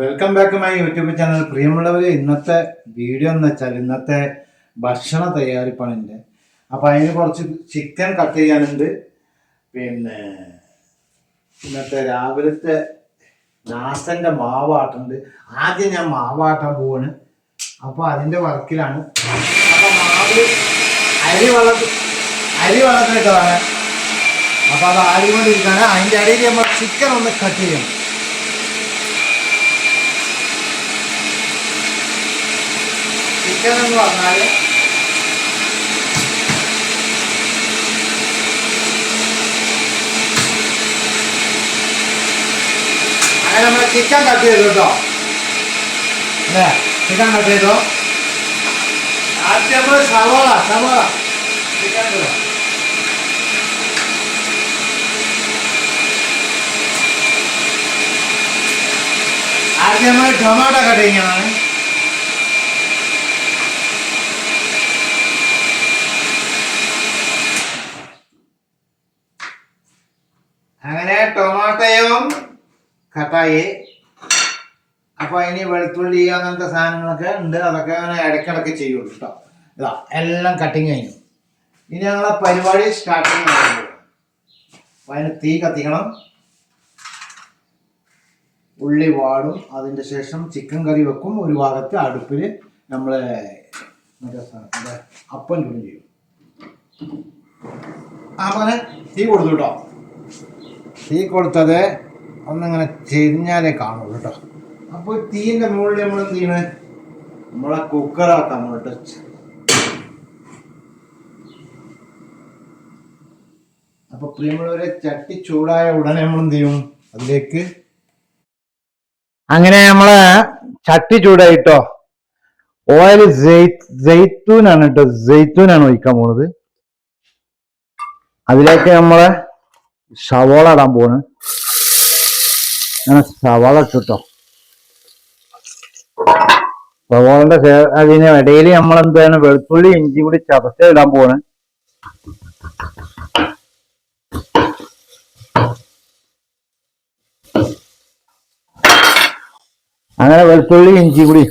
Welcome back my YouTube channel പ്രിയമുള്ളവർ ഇന്നത്തെ video എന്ന് വെച്ചാൽ ഇന്നത്തെ ഭക്ഷണ തയ്യാറിപ്പാണ് എന്റെ അപ്പം അതിന് കുറച്ച് ചിക്കൻ കട്ട് ചെയ്യാനുണ്ട്. പിന്നെ ഇന്നത്തെ രാവിലത്തെ നാസന്റെ മാവാട്ടുണ്ട്. ആദ്യം ഞാൻ മാവാട്ടാൻ പോവാണ്. അപ്പോൾ അതിന്റെ വർക്കിലാണ്. അപ്പം മാവ് അരി വെള്ളത്തിൽ അരി വെള്ളത്തിലിട്ടതാണ് അപ്പോൾ അത് ആടിക്കൊണ്ടിരിക്കുകയാണ് അതിന്റെ അരിയിൽ നമ്മൾ ചിക്കൻ ഒന്ന് കട്ട് ചെയ്യണം. ചിക്കൻ എന്ന് പറഞ്ഞാൽ അങ്ങനെ നമ്മൾ ചിക്കൻ കട്ട് ചെയ്തു കേട്ടോ. അല്ലേ? ചിക്കൻ കട്ട് ചെയ്തോ. ആദ്യം നമ്മൾ സവാള സവാള. ചിക്കൻ ആദ്യം നമ്മൾ ടൊമാറ്റോ കട്ട് ചെയ്യണം അങ്ങനെ ടൊമാറ്റോയും കട്ടായി അപ്പൊ ഇനി വെളുത്തുള്ളി അങ്ങനത്തെ സാധനങ്ങളൊക്കെ ഉണ്ട്. അതൊക്കെ അങ്ങനെ ഇടയ്ക്കിടയ്ക്ക് ചെയ്യുള്ളൂ കേട്ടോ. ഇതാ എല്ലാം കട്ടിങ് കഴിഞ്ഞു. ഇനി ഞങ്ങളെ പരിപാടി സ്റ്റാർട്ടിങ് അപ്പൊ അതിന് തീ കത്തിക്കണം. ഉള്ളി വാടും. അതിന്റെ ശേഷം ചിക്കൻ കറി വെക്കും. ഒരു ഭാഗത്ത് അടുപ്പിൽ നമ്മൾ മറ്റേ സാധനം എന്താ അപ്പം ചൂടും ചെയ്യും. അങ്ങനെ തീ കൊടുത്തു കേട്ടോ. തീ കൊടുത്തത് ഒന്നിങ്ങനെ ചെരിഞ്ഞാലേ കാണുള്ളൂ കേട്ടോ. അപ്പോൾ തീന്റെ മുകളിൽ നമ്മൾ എന്ത് ചെയ്യണേ? നമ്മളെ കുക്കറാക്കാം കേട്ടോ അപ്പൊ പ്രിയമുള്ളവരെ ചട്ടി ചൂടായ ഉടനെ നമ്മൾ എന്ത് ചെയ്യും? അതിലേക്ക് അങ്ങനെ നമ്മളെ ചട്ടി ചൂടായിട്ടോ ഓയിൽ ജെയ്ത്തൂനാണ് കേട്ടോ ജെയ്ത്തൂനാണ് ഒഴിക്കാൻ പോണത്. അതിലേക്ക് നമ്മളെ ഷവോള ഇടാൻ പോണ് അങ്ങനെ സവാള ഇട്ടിട്ടോ. സവാളന്റെ അതിന് ഇടയിൽ നമ്മൾ എന്താണ് വെളുത്തുള്ളി ഇഞ്ചി കൂടി ചതച്ച ഇടാൻ പോണ് അങ്ങനെ വെളുത്തുള്ളി ഇഞ്ചി കൂടി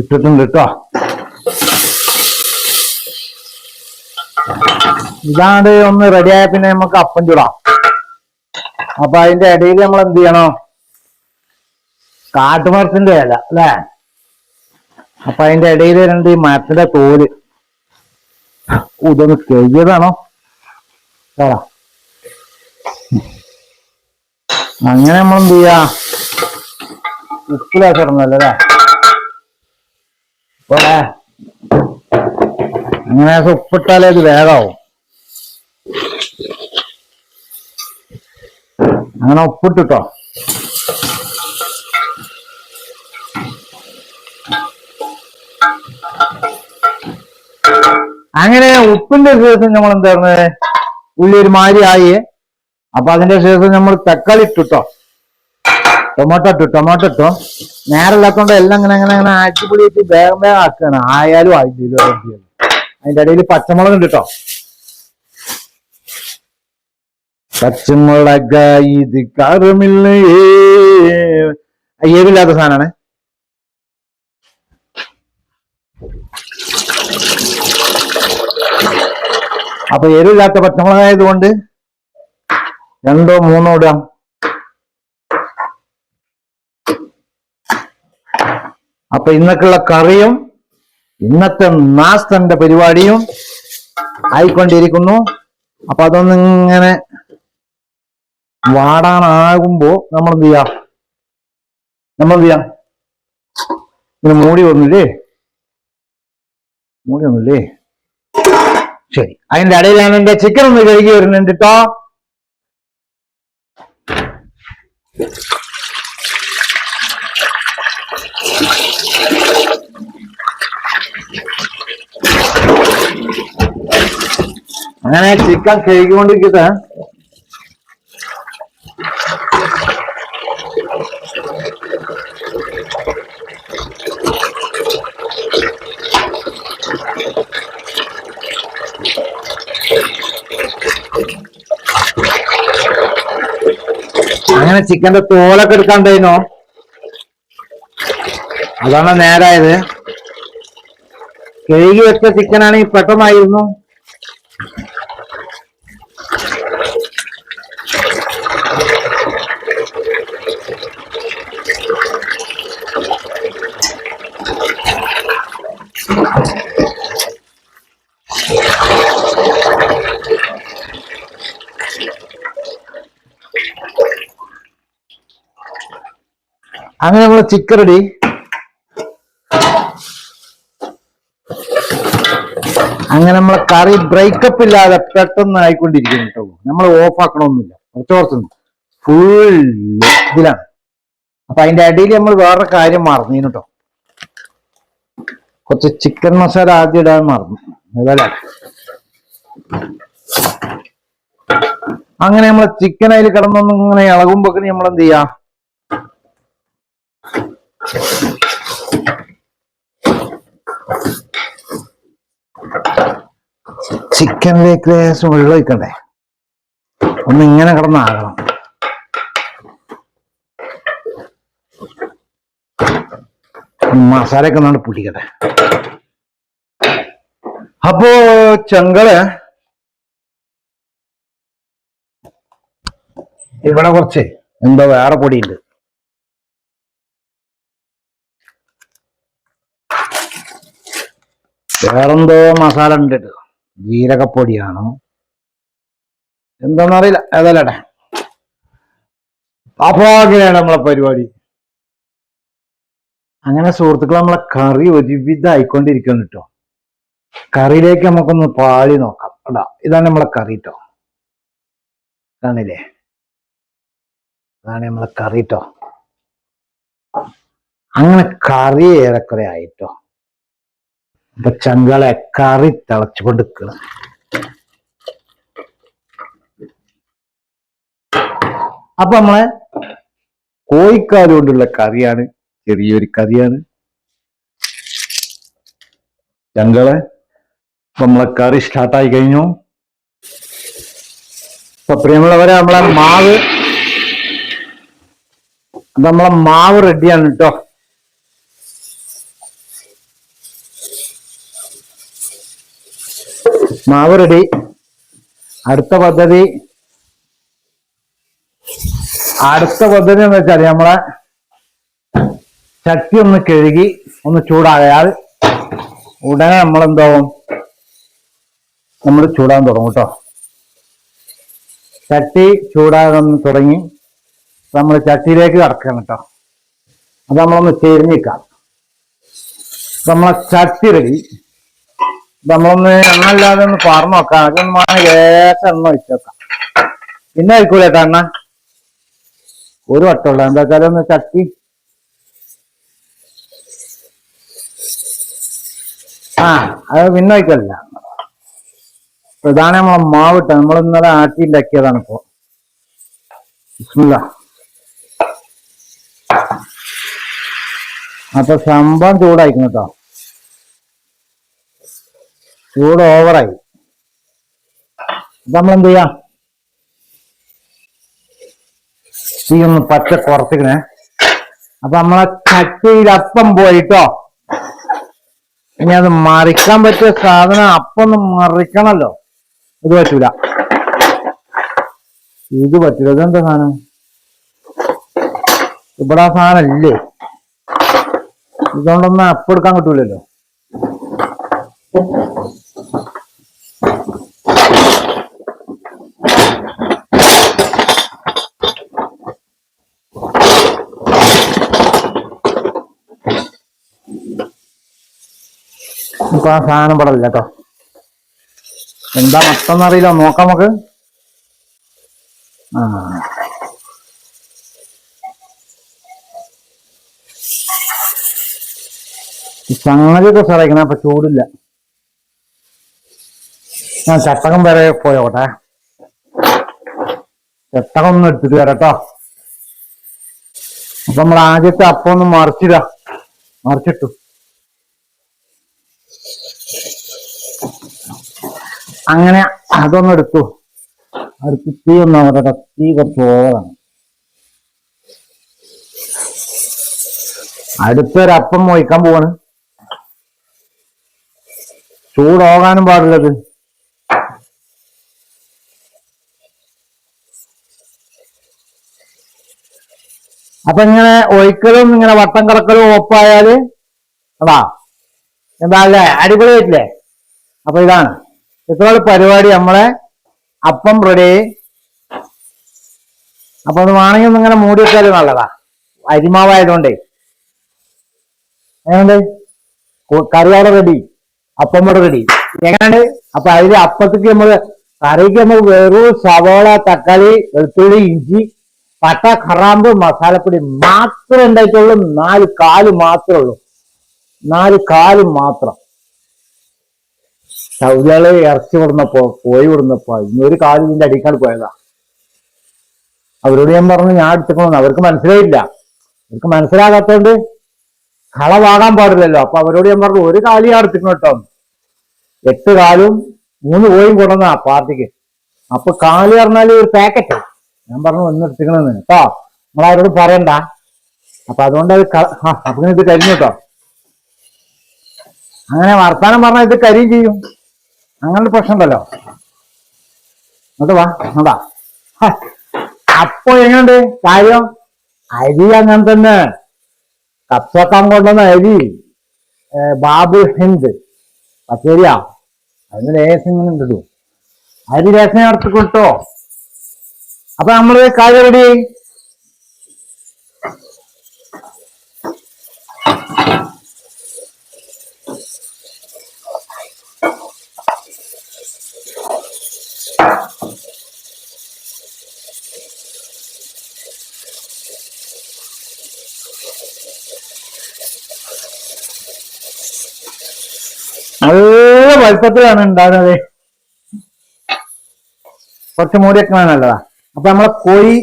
ഇട്ടിട്ടുണ്ട് കേട്ടോ ഇതാണ്ട് ഒന്ന് റെഡിയായ പിന്നെ നമുക്ക് അപ്പം ചൂടാം. അപ്പൊ അതിന്റെ ഇടയിൽ നമ്മൾ എന്ത് ചെയ്യണോ? കാട്ടുമരത്തിന്റെ ഇല അല്ലേ? അപ്പൊ അതിന്റെ ഇടയിൽ രണ്ട് ഈ മരത്തിന്റെ തോൽ. ഇതൊന്ന് കഴിയതാണോ അങ്ങനെ നമ്മൾ എന്ത് ചെയ്യാ? ഉപ്പിലാ ചേർന്നല്ലേ അങ്ങനെ ഉപ്പിട്ടാലേ ഇത് വേഗാവും. അങ്ങനെ ഒപ്പിട്ടിട്ടോ അങ്ങനെ ഉപ്പിന്റെ ശേഷം നമ്മൾ എന്തായിരുന്നു? ഉള്ളി ഒരു മാതിരി ആയി. അപ്പൊ അതിന്റെ ശേഷം നമ്മൾ തക്കാളി ഇട്ടിട്ടോ. ടൊമാറ്റോ ഇട്ടു ടൊമാറ്റോ ഇട്ടോ. നേരമില്ലാത്തോണ്ട് എല്ലാം അങ്ങനെ അങ്ങനെ അങ്ങനെ അടിപൊളിയായിട്ട് വേഗം വേഗം ആക്കുകയാണ്. ആയാലും അതിന്റെ ഇടയിൽ പച്ചമുളക് ഉണ്ട് കേട്ടോ പച്ചമുളക് ഇത് കാരമില്ലേ അയ്യവില്ലാത്ത സാധനമാണ് അപ്പൊ എരിവില്ലാത്ത പച്ചമുളകായതുകൊണ്ട് രണ്ടോ മൂന്നോ ഇടാം. അപ്പൊ ഇന്നക്കുള്ള കറിയും ഇന്നത്തെ നാസ്തന്റെ പരിപാടിയും ആയിക്കൊണ്ടിരിക്കുന്നു. അപ്പൊ അതൊന്നിങ്ങനെ വാടാനാകുമ്പോ നമ്മൾ എന്ത് ചെയ്യാം നമ്മൾ എന്ത് ചെയ്യാം ഇതിന് മൂടി വന്നില്ലേ? മൂടി വന്നില്ലേ? ശരി. അതിന്റെ ഇടയിലാണ് എന്റെ ചിക്കൻ ഒന്ന് കഴുകി വരുന്നുണ്ട് കേട്ടോ അങ്ങനെ ചിക്കൻ കഴുകിക്കൊണ്ടിരിക്കട്ടെ. അങ്ങനെ ചിക്കന്റെ തോലൊക്കെ എടുക്കാണ്ടേനോ അതാണ് നേരായത്. കഴുകി വെച്ച ചിക്കനാണെങ്കിൽ പെട്ടെന്നായിരുന്നു. അങ്ങനെ നമ്മൾ ചിക്കൻ റെഡി അങ്ങനെ നമ്മളെ കറി ബ്രേക്കപ്പ് ഇല്ലാതെ പെട്ടെന്ന് ആയിക്കൊണ്ടിരിക്കുന്നു കേട്ടോ. നമ്മൾ ഓഫ് ആക്കണമൊന്നുമില്ല. കുറച്ചോർത്ത് ഫുൾ ഇതിലാണ്. അപ്പൊ അതിന്റെ അടിയിൽ നമ്മൾ വേറെ കാര്യം മറന്നു കേട്ടോ കുറച്ച് ചിക്കൻ മസാല ആദ്യം ഇടാൻ മറന്നു. അതല്ല അങ്ങനെ നമ്മൾ ചിക്കൻ അതിൽ കിടന്നൊന്നും ഇങ്ങനെ ഇളകുമ്പോക്കിന് നമ്മൾ എന്ത് ചെയ്യാ? ചിക്കനിലേക്ക് ലേശം വെള്ളം ഒഴിക്കണ്ടേ ഒന്ന് ഇങ്ങനെ കിടന്നാകണം മസാലയൊക്കെ ഒന്നാണ്ട് പൊട്ടിക്കട്ടെ. അപ്പോ ചെങ്കൾ ഇവിടെ കുറച്ച് എന്തോ വേറെ പൊടിയുണ്ട്. വേറെന്തോ മസാല ഉണ്ട് ജീരകപ്പൊടിയാണ്? ജീരകപ്പൊടിയാണോ ഏതല്ലേ അപ്പൊ നമ്മളെ പരിപാടി. അങ്ങനെ സുഹൃത്തുക്കൾ നമ്മളെ കറി ഒരുവിധമായിക്കൊണ്ടിരിക്കുന്നു കേട്ടോ കറിയിലേക്ക് നമുക്കൊന്ന് പാളി നോക്കാം. അടാ ഇതാണ് നമ്മളെ കറി കേട്ടോ കാണില്ലേ അതാണ് നമ്മളെ കറി കേട്ടോ അങ്ങനെ കറി ഏറെക്കുറെ ആയിട്ടോ അപ്പൊ ചങ്കളെ കറി തിളച്ചുകൊണ്ട് നിൽക്കണം അപ്പൊ നമ്മളെ കോഴിക്കാൽ കൊണ്ടുള്ള കറിയാണ് ചെറിയൊരു കറിയാണ്. അപ്പൊ നമ്മളെ കറി സ്റ്റാർട്ടായി കഴിഞ്ഞു. അപ്പൊ പ്രിയമുള്ളവരെ നമ്മളെ മാവ് നമ്മളെ മാവ് റെഡിയാണ് കേട്ടോ മാവ് റെഡി അടുത്ത പദ്ധതി. അടുത്ത പദ്ധതി എന്ന് വെച്ചാൽ നമ്മളെ ചട്ടി ഒന്ന് കഴുകി ഒന്ന് ചൂടായാൽ ഉടനെ നമ്മളെന്താവും? നമ്മൾ ചൂടാൻ തുടങ്ങും കേട്ടോ. ചട്ടി ചൂടാകാൻ തുടങ്ങി നമ്മൾ ചട്ടിയിലേക്ക് കടക്കണം കേട്ടോ. അത് നമ്മളൊന്ന് ചെരിഞ്ഞിക്കാം. നമ്മളെ ചട്ടി റെഡി. നമ്മളൊന്ന് എണ്ണല്ലാതെ ഒന്ന് പറഞ്ഞു നോക്കാം. അതൊന്നും വേണമെങ്കിൽ ലേശം എണ്ണ വെച്ചേക്കാം പിന്നെ ആയിക്കൂലേ എണ്ണ? ഒരു വട്ടമുള്ള. എന്താ വെച്ചാൽ ഒന്ന് ചട്ടി. ആ അത് പിന്നെ ഒഴിക്കല്ല ഇതാണ് നമ്മളെ മാവിട്ട നമ്മൾ ഇന്നലെ ആട്ടി ഉണ്ടാക്കിയതാണ് ഇപ്പോ. അപ്പൊ സംഭവം ചൂടായിരിക്കും കേട്ടോ. ചൂട് ഓവറായി. നമ്മൾ എന്ത് ചെയ്യാം തീ ഒന്ന് പച്ച കുറച്ചിക്കണേ. അപ്പൊ നമ്മളെ ചട്ടിയിൽ അപ്പം പോയിട്ടോ? ഇനി അത് മറിക്കാൻ പറ്റിയ സാധനം അപ്പം മറിക്കണല്ലോ. ഇത് പറ്റൂല. ഇത് പറ്റൂല. ഇതെന്താ സാധനം? ഇവിടെ ആ സാധനം ഇല്ലേ? ഇതുകൊണ്ടൊന്നും അപ്പം എടുക്കാൻ കിട്ടൂലല്ലോ. ഇപ്പൊ ആ സാധനം പടല്ല കേട്ടോ. എന്താ മൊത്തം അറിയില്ല. നോക്കാം നമുക്ക്. ആ. സംഗതിയൊക്കെ സാറേക്കണം അപ്പൊ ചൂടില്ല. ഞാൻ ചട്ടകം വരെ പോയോട്ടെ. ചട്ടകം ഒന്ന് എടുത്തിട്ട് വരട്ടോ. അപ്പൊ നമ്മൾ ആദ്യത്തെ അപ്പം ഒന്ന് മറിച്ചിടാ. മറിച്ചിട്ടു. അങ്ങനെ അതൊന്നും എടുത്തു. അടുത്ത് തീ ഒന്നും അവിടെ തീ കുറച്ച് ഓവറാണ് അടുത്തൊരപ്പം മോയിക്കാൻ പോവാണ്. ചൂടോകാനും പാടില്ലത് അപ്പൊ ഇങ്ങനെ ഒഴിക്കലും ഇങ്ങനെ വട്ടം കിടക്കലും ഒപ്പായാൽ അതാ. എന്താ അല്ലേ? അടിപൊളി ആയിട്ടില്ലേ അപ്പൊ ഇതാണ്. ഇത്രയുള്ള പരിപാടി നമ്മളെ അപ്പം റെഡി അപ്പൊ അത് വേണമെങ്കിൽ ഇങ്ങനെ മൂടി വെച്ചാലും നല്ലതാ. അരിമാവായതുകൊണ്ടേ. എങ്ങനെയുണ്ട്? കറിയോടെ റെഡി അപ്പം കൂടെ റെഡി എങ്ങനെയുണ്ട്? അപ്പൊ അതിൽ അപ്പത്തേക്ക് നമ്മൾ കറിക്ക് നമ്മൾ വെറും സവോള തക്കാളി വെളുത്തുള്ളി ഇഞ്ചി പട്ട കറാമ്പ് മസാലപ്പൊടി മാത്രം ഉണ്ടായിട്ടുള്ളൂ നാല് കാൽ മാത്രമേ ഉള്ളൂ. നാല് കാൽ മാത്രം. സൗദികൾ ഇറച്ചി വിടുന്നപ്പോ കോഴി വിടുന്നപ്പോ ഇന്നൊരു കാൽ ഇതിന്റെ അടിക്കാട് പോയതാ. അവരോട് ഞാൻ പറഞ്ഞു ഞാൻ എടുത്തിക്കണമെന്ന് അവർക്ക് മനസ്സിലായില്ല. അവർക്ക് മനസ്സിലാകാത്തോണ്ട് കളവാകാൻ പാടില്ലല്ലോ. അപ്പൊ അവരോട് ഞാൻ പറഞ്ഞു ഒരു കാലി ഞാൻ എടുത്തിക്കണം കേട്ടോ എട്ട് കാലും മൂന്ന് കോയും കൊണ്ടുവന്ന പാർട്ടിക്ക്. അപ്പൊ കാലി പറഞ്ഞാൽ ഒരു പാക്കറ്റ്. ഞാൻ പറഞ്ഞു ഒന്ന് എടുത്തിക്കണമെന്ന് കേട്ടോ നമ്മളാരോട് പറയണ്ട. അപ്പൊ അതുകൊണ്ട് അത് അപ്പൊ ഇത് കരിഞ്ഞു കേട്ടോ അങ്ങനെ വർത്താനം പറഞ്ഞാൽ ഇത് കരിയും ചെയ്യും. അങ്ങനെ പ്രശ്നമുണ്ടല്ലോ. എന്നിട്ട് വാ അപ്പൊ എങ്ങനെയുണ്ട്? കാര്യം? അരി അങ്ങനെ തന്നെ. കപ്പക്കാൻ കൊണ്ടുവന്ന അരി ബാബു ഹിന്ദ്. പച്ചേരിയാ. അതിന് ലേശം ഇങ്ങനെ ഉണ്ടല്ലോ അരി ലേശം കിട്ടോ അപ്പൊ നമ്മൾ കാര്യം റെഡി നല്ല വലുപ്പത്തിലാണ് ഉണ്ടാകുന്നത്. കുറച്ച് മൂടിയൊക്കെ നല്ലതാ. അപ്പൊ നമ്മളെ കോഴി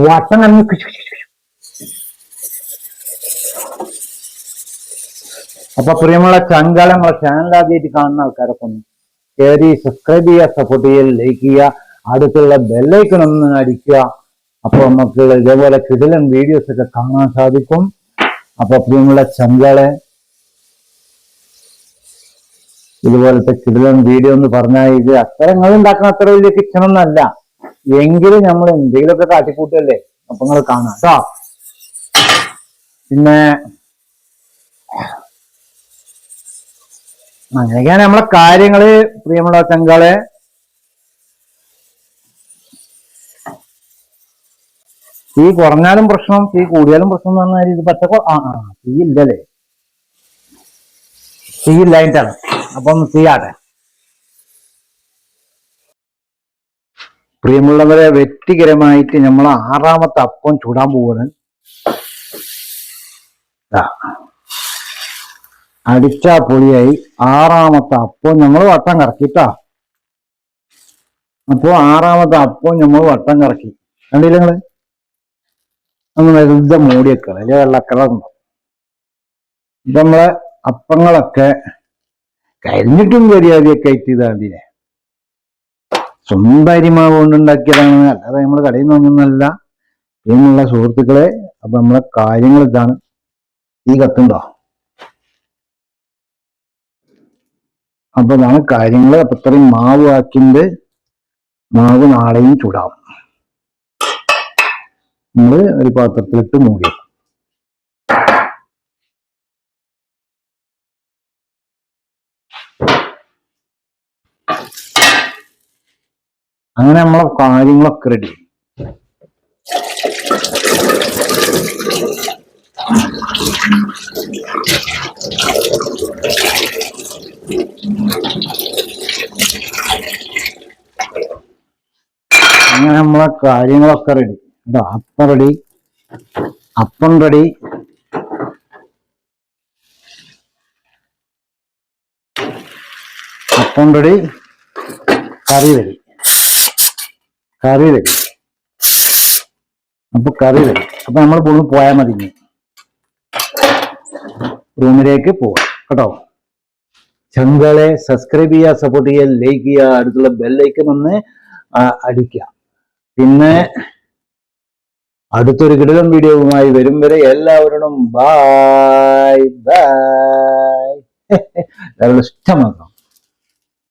വട്ടം കുശു. അപ്പൊ പ്രിയമുള്ള ചങ്കാലം നമ്മളെ ചാനൽ ആദ്യമായിട്ട് കാണുന്ന ആൾക്കാരൊക്കെ ഒന്ന് കയറി സബ്സ്ക്രൈബ് ചെയ്യുക സപ്പോർട്ട് ചെയ്യുക ലൈക്ക് ചെയ്യുക അടുത്തുള്ള ബെല്ലൈക്കൺ ഒന്ന് അടിക്കുക അപ്പൊ നമുക്ക് ഇതേപോലെ കിടിലൻ വീഡിയോസ് ഒക്കെ കാണാൻ സാധിക്കും അപ്പൊ പ്രിയമുള്ള ചങ്കളെ ഇതുപോലത്തെ കിടിലൻ വീഡിയോ എന്ന് പറഞ്ഞാൽ ഇത് അത്ര നിങ്ങൾ ഉണ്ടാക്കുന്ന അത്ര വലിയ കിച്ചൺ ഒന്നല്ല എങ്കിലും നമ്മൾ എന്തെങ്കിലുമൊക്കെ കാട്ടിക്കൂട്ടല്ലേ അപ്പൊ നിങ്ങൾ കാണാം കേട്ടോ പിന്നെ അങ്ങനെയൊക്കെയാണ് നമ്മളെ കാര്യങ്ങൾ പ്രിയമുള്ള ചങ്കളെ. തീ കുറഞ്ഞാലും പ്രശ്നം തീ കൂടിയാലും പ്രശ്നം എന്ന് പറഞ്ഞാൽ ഇത് ആ ആ തീ ഇല്ലല്ലേ? തീ ഇല്ലായിട്ടാണ് അപ്പം തീയാട്ടെ പ്രിയമുള്ളവരെ വ്യക്തികരമായിട്ട് നമ്മൾ ആറാമത്തെ അപ്പം ചൂടാൻ പോവാണ്. അടിച്ച പൊളിയായി ആറാമത്തെ അപ്പം നമ്മൾ വട്ടം കറക്കിട്ടാ. അപ്പൊ ആറാമത്തെ അപ്പം നമ്മൾ വട്ടം കറക്കി. കണ്ടില്ല നിങ്ങൾ? ഒന്ന് വെറുതെ മൂടിയൊക്കെ അല്ലെ ഇത് നമ്മളെ അപ്പങ്ങളൊക്കെ കരിഞ്ഞിട്ടും കരിയാതെയൊക്കെ ആയിട്ട് ഇതാണ്ടില്ലേ സ്വന്തം അരിമാവ് കൊണ്ടുണ്ടാക്കിയതാണ്. അല്ലാതെ നമ്മൾ കടയിൽ നിന്ന് വാങ്ങുന്നതല്ല. പ്രിയമുള്ള സുഹൃത്തുക്കളെ അപ്പൊ നമ്മളെ കാര്യങ്ങൾ ഇതാണ്. ഈ കത്തുണ്ടോ? അപ്പൊ ഇതാണ് കാര്യങ്ങൾ അപ്പൊ ഇത്രയും മാവ് ആക്കിണ്ട്. മാവ് നാളെയും ചൂടാവും. നമ്മൾ ഒരു പാത്രത്തിലിട്ട് മൂടി വെക്കും. അങ്ങനെ നമ്മളെ കാര്യങ്ങളൊക്കെ റെഡി അങ്ങനെ നമ്മളെ കാര്യങ്ങളൊക്കെ റെഡി അപ്പം റെഡി അപ്പം റെഡി അപ്പം റെഡി കറി റെഡി കറി വരും അപ്പൊ കറി വരും അപ്പൊ നമ്മൾ പോകുന്നു പോയാൽ മതി. റൂമിലേക്ക് പോവാം. കേട്ടോ? ചങ്കളെ സബ്സ്ക്രൈബ് ചെയ്യുക സപ്പോർട്ട് ചെയ്യുക ലൈക്ക് ചെയ്യുക അടുത്തുള്ള ബെല്ലൈക്കൺ ഒന്ന് അടിക്കുക. പിന്നെ അടുത്തൊരു കിടിലം വീഡിയോവുമായി വരും വരെ എല്ലാവരോടും ബായ് ബായ് എല്ലാവരും ഇഷ്ടമാക്കാം